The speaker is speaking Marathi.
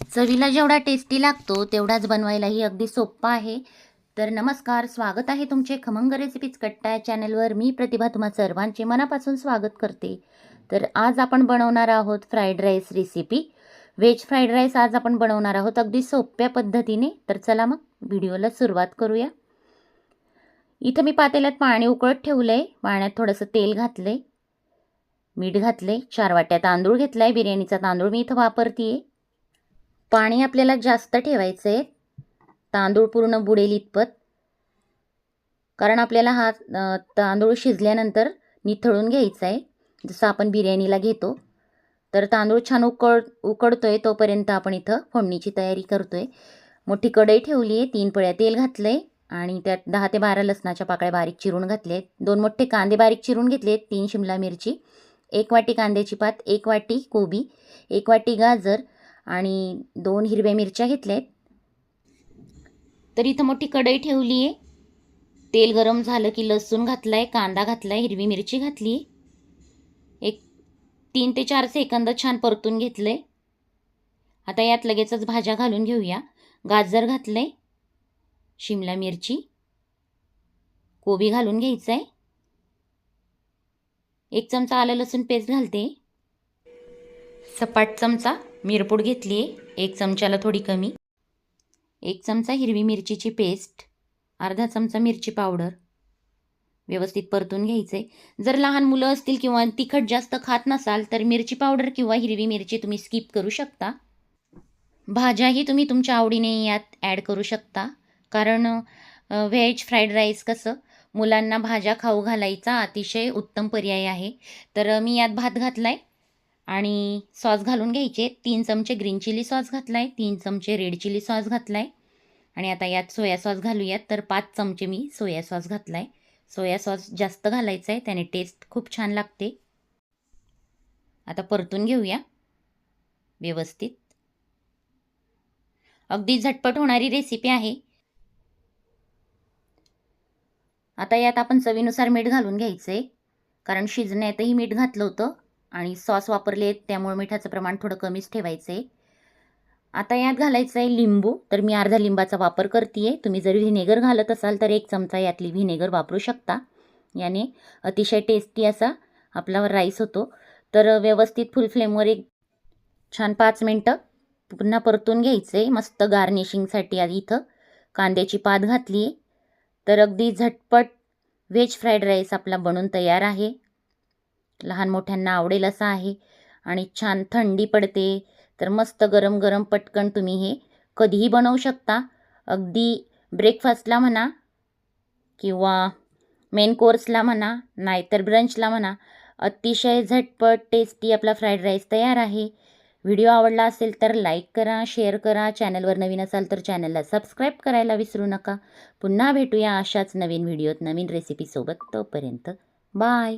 चवीला जेवढा टेस्टी लागतो तेवढाच बनवायलाही अगदी सोप्पा आहे. तर नमस्कार स्वागत आहे तुमचे खमंग रेसिपीज कट्टा या चॅनलवर मी प्रतिभा तुम्हा सर्वांचे मनापासून स्वागत करते. तर आज आपण बनवणार आहोत fried rice recipe veg fried rice आज आपण बनवणार आहोत अगदी सोप्या पद्धतीने. तर चला मग व्हिडिओला सुरुवात करूया. इथं मी पातेल्यात पाणी उकळत ठेवलं आहे पाण्यात थोडंसं तेल घातलं आहे मीठ घातले चार वाट्या तांदूळ घेतला आहे बिर्याणीचा तांदूळ मी इथं वापरते आहे पाणी आपल्याला जास्त ठेवायचं आहे तांदूळ पूर्ण बुडेल इतपत. कारण आपल्याला हा तांदूळ शिजल्यानंतर निथळून घ्यायचा आहे जसं आपण बिर्याणीला घेतो. तर तांदूळ छान उकळ उकडतो आहे तोपर्यंत आपण इथं फोडणीची तयारी करतो आहे मोठी कढई ठेवली आहे तीन पळ्या तेल घातलं आहे आणि त्यात दहा ते बारा लसणाच्या पाकळ्या बारीक चिरून घातले आहेत दोन मोठे कांदे बारीक चिरून घेतले आहेत तीन शिमला मिरची एक वाटी कांद्याची पात एक वाटी कोबी एक वाटी गाजर आणि दोन हिरव्या मिरच्या घेतल्या आहेत तर इथं मोठी कढई ठेवली आहे तेल गरम झालं की लसूण घातला आहे कांदा घातला आहे हिरवी मिरची घातली एक तीन ते चार सेकंद छान परतून घेतलं आहे आता यात लगेचच भाज्या घालून घेऊया. गाजर घातलं आहे शिमला मिरची कोबी घालून घ्यायचं आहे एक चमचा आलं लसूण पेस्ट घालते. सपाट चमचा. मिरपूड घेतली आहे एक चमच्याला थोडी कमी. एक चमचा हिरवी मिरचीची पेस्ट. अर्धा चमचा मिरची पावडर. व्यवस्थित परतून घ्यायचे जर लहान मुलं असतील किंवा तिखट जास्त खात नसाल तर मिरची पावडर किंवा हिरवी मिरची तुम्ही स्किप करू शकता. भाज्याही तुम्ही तुमच्या आवडीने यात ॲड करू शकता. कारण व्हेज फ्राईड राईस कसं मुलांना भाज्या खाऊ घालायचा अतिशय उत्तम पर्याय आहे. तर मी यात भात घातला आहे आणि सॉस घालून घ्यायचे. तीन चमचे ग्रीन चिली सॉस घातला आहे तीन चमचे रेड चिली सॉस घातला आहे आणि आता यात सोया सॉस घालूयात तर पाच चमचे मी सोया सॉस घातला आहे सोया सॉस जास्त घालायचा आहे त्याने टेस्ट खूप छान लागते. आता परतून घेऊया व्यवस्थित. अगदी झटपट होणारी रेसिपी आहे. आता यात आपण चवीनुसार मीठ घालून घ्यायचं आहे कारण शिजण्यातही मीठ घातलं होतं. आणि सॉस वापरले आहेत त्यामुळे मिठाचं प्रमाण थोडं कमीच ठेवायचं आहे आता यात घालायचं आहे लिंबू तर मी अर्धा लिंबाचा वापर करते आहे तुम्ही जर व्हिनेगर घालत असाल तर एक चमचा यातली व्हिनेगर वापरू शकता. याने अतिशय टेस्टी असा आपला राईस होतो. तर व्यवस्थित फुल फ्लेमवर एक छान पाच मिनटं पुन्हा परतून घ्यायचं आहे मस्त गार्निशिंगसाठी आधी इथं कांद्याची पात घातली आहे तर अगदी झटपट व्हेज फ्राईड राईस आपला बनून तयार आहे. लहान मोठ्यांना आवडेल असा आहे. आणि छान थंडी पडते तर मस्त गरम गरम पटकन तुम्ही हे कधीही बनवू शकता. अगदी ब्रेकफास्टला म्हणा किंवा मेन कोर्सला म्हणा नाहीतर ब्रंचला म्हणा अतिशय झटपट टेस्टी आपला फ्राईड राईस तयार आहे. व्हिडिओ आवडला असेल तर लाईक करा शेअर करा. चॅनलवर नवीन असाल तर चॅनलला सबस्क्राईब करायला विसरू नका. पुन्हा भेटूया अशाच नवीन व्हिडिओत नवीन रेसिपीसोबत तोपर्यंत बाय